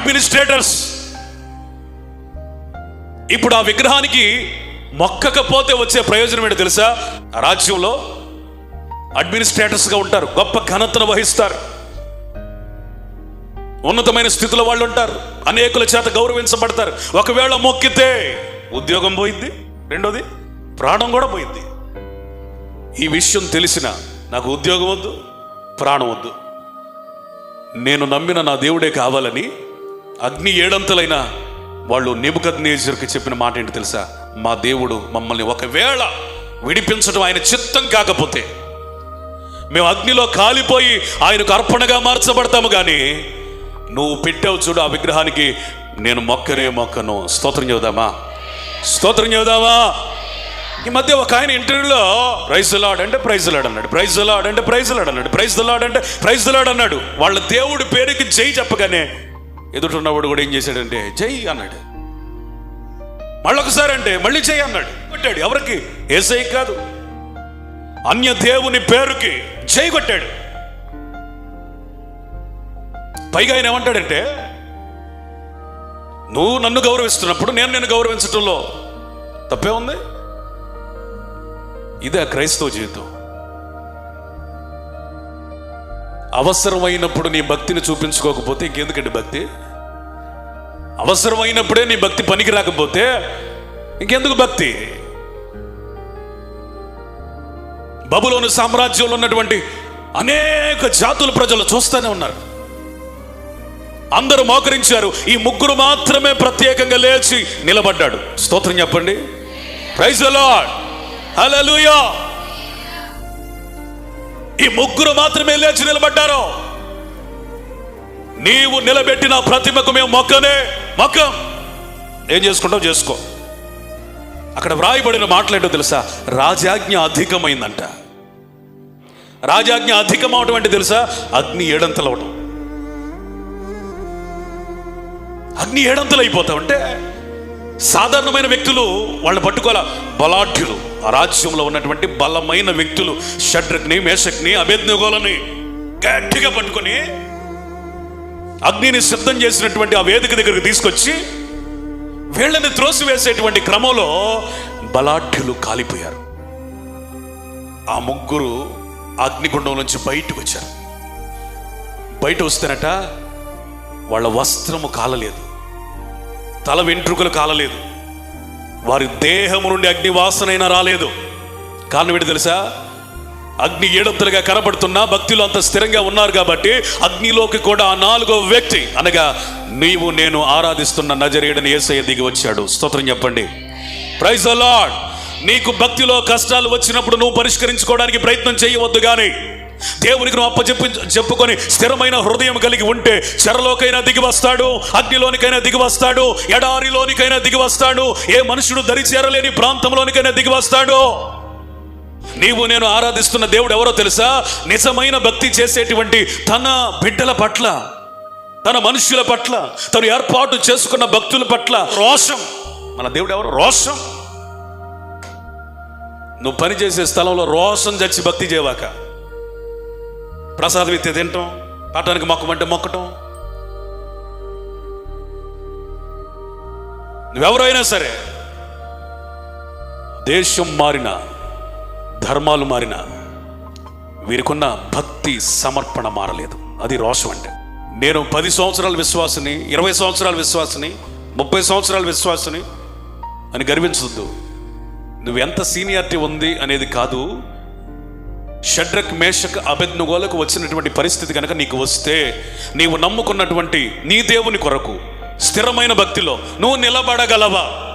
Administrators ఇప్పుడు ఆ విగ్రహానికి మొక్కకపోతే వచ్చే ప్రయోజనం ఏంటో తెలుసా? రాజ్యంలో అడ్మినిస్ట్రేటర్స్గా ఉంటారు. గొప్ప ఘనతను వహిస్తారు. ఉన్నతమైన స్థితిలో వాళ్ళు ఉంటారు. అనేకుల చేత గౌరవించబడతారు. ఒకవేళ మొక్కితే ఉద్యోగం పోయింది. రెండోది ప్రాణం కూడా పోయింది. ఈ విషయం తెలిసిన నాకు ఉద్యోగం వద్దు ప్రాణం వద్దు. నేను నమ్మిన నా దేవుడే కావాలని అగ్ని ఏడంతలైన వాళ్ళు నెబుకద్నేజర్కి చెప్పిన మాట ఏంటి తెలుసా? మా దేవుడు మమ్మల్ని ఒకవేళ విడిపించడం ఆయన చిత్తం కాకపోతే మేము అగ్నిలో కాలిపోయి ఆయనకు అర్పణగా మార్చబడతాము కానీ నువ్వు పెట్టావు చూడు ఆ విగ్రహానికి నేను మొక్కనే మొక్కను. స్తోత్రం చెబుదామా? స్తోత్రం చెబుదామా? ఈ మధ్య ఒక ఆయన ఇంటర్వ్యూలో ప్రైజ్ లాడ్ అంటే ప్రైజ్ లాడ్ అన్నాడు. ప్రైజ్ లాడ్ అంటే ప్రైజ్ లాడ్ అన్నాడు. ప్రైజ్ లాడ్ అంటే ప్రైజ్ లాడ్ అన్నాడు. వాళ్ళ దేవుడి పేరుకి జై చెప్పగానే ఎదుటిన్నవాడు కూడా ఏం చేశాడంటే జై అన్నాడు. మళ్ళొకసారి అంటే మళ్ళీ జై అన్నాడు. కొట్టాడు. ఎవరికి? ఏసై కాదు. అన్య దేవుని పేరుకి జై కొట్టాడు. పైగా ఆయన ఏమంటాడంటే నువ్వు నన్ను గౌరవిస్తున్నప్పుడు నేను నేను గౌరవించటంలో తప్పే ఉంది? ఇదే క్రైస్తవ జీవితం. అవసరమైనప్పుడు నీ భక్తిని చూపించుకోకపోతే ఇంకెందుకండి భక్తి? అవసరమైనప్పుడే నీ భక్తి పనికి రాకపోతే ఇంకెందుకు భక్తి? బబులోని సామ్రాజ్యంలో ఉన్నటువంటి అనేక జాతుల ప్రజలు చూస్తూనే ఉన్నారు. అందరూ మోకరించారు. ఈ ముగ్గురు మాత్రమే ప్రత్యేకంగా లేచి నిలబడ్డాడు. స్తోత్రం చెప్పండి. ప్రైజ్ లార్డ్ హల్లెలూయా ఈ ముగ్గురు మాత్రమే లేచి నిలబడ్డారు. నీవు నిలబెట్టిన ప్రతిమకు మేము మొక్కనే మొక్కం. ఏం చేసుకుంటావు? చేసుకో. అక్కడ వ్రాయబడిన మాట్లాడో తెలుసా? రాజాజ్ఞ అధికమైందంట. రాజాజ్ఞ అధికం అవడం అంటే తెలుసా? అగ్ని ఏడంతలు అవడం అగ్ని ఏడంతలు అయిపోతాం అంటే సాధారణమైన వ్యక్తులు వాళ్ళని పట్టుకోవాల? బలాఢ్యులు. ఆ రాజ్యంలో ఉన్నటువంటి బలమైన వ్యక్తులు షడ్రక్ని మేషక్ని అభేద్నగోలని గట్టిగా పట్టుకొని అగ్నిని సిద్ధం చేసినటువంటి ఆ వేదిక దగ్గరికి తీసుకొచ్చి వీళ్ళని త్రోసివేసేటువంటి క్రమంలో బలాఢ్యులు కాలిపోయారు. ఆ ముగ్గురు అగ్నిగుండం నుంచి బయటకు వచ్చారు. బయట వస్తేనట వాళ్ళ వస్త్రము కాలలేదు తల వెంట్రుకలు కాలలేదు వారి దేహము నుండి అగ్ని వాసనైనా రాలేదు. కారణం ఏంటి తెలుసా? అగ్ని ఏడంతలుగా కనబడుతున్నా భక్తులు అంత స్థిరంగా ఉన్నారు కాబట్టి అగ్నిలోకి కూడా ఆ నాలుగో వ్యక్తి అనగా నీవు నేను ఆరాధిస్తున్న నజరేయుడని ఏసయ్య దిగి వచ్చాడు. స్తోత్రం చెప్పండి. ప్రైజ్ లార్డ్ నీకు భక్తిలో కష్టాలు వచ్చినప్పుడు నువ్వు పరిష్కరించుకోవడానికి ప్రయత్నం చేయవద్దు కానీ దేవునికి నువ్వు అప్పచెప్పి చెప్పుకొని స్థిరమైన హృదయం కలిగి ఉంటే చెరలోకైనా దిగి వస్తాడు అగ్నిలోనికైనా దిగి వస్తాడు ఎడారిలోనికైనా దిగి వస్తాడు ఏ మనుషుడు దరి చేరలేని ప్రాంతంలోనికైనా దిగి వస్తాడు. నీవు నేను ఆరాధిస్తున్న దేవుడు ఎవరో తెలుసా? నిజమైన భక్తి చేసేటువంటి తన బిడ్డల పట్ల తన మనుషుల పట్ల తను ఏర్పాటు చేసుకున్న భక్తుల పట్ల రోషం. మన దేవుడు ఎవరు? రోషం. నువ్వు పనిచేసే స్థలంలో రోషం చచ్చి భక్తి చేయవాక. ప్రసాదం ఇస్తే తినటం పట్టణానికి మొక్కమంటే మొక్కటం. నువ్వెవరైనా సరే దేశం మారిన ధర్మాలు మారిన వీరికున్న భక్తి సమర్పణ మారలేదు. అది రోషం అంటే. నేను పది సంవత్సరాల విశ్వాసని ఇరవై సంవత్సరాల విశ్వాసని ముప్పై సంవత్సరాల విశ్వాసని అని గర్వించవద్దు నువ్వు ఎంత సీనియారిటీ ఉంది అనేది కాదు. షడ్రక్ మేషక్ అభిజ్ఞగోలకు వచ్చినటువంటి పరిస్థితి కనుక నీకు వస్తే నీవు నమ్ముకున్నటువంటి నీ దేవుని కొరకు స్థిరమైన భక్తిలో నువ్వు నిలబడగలవా?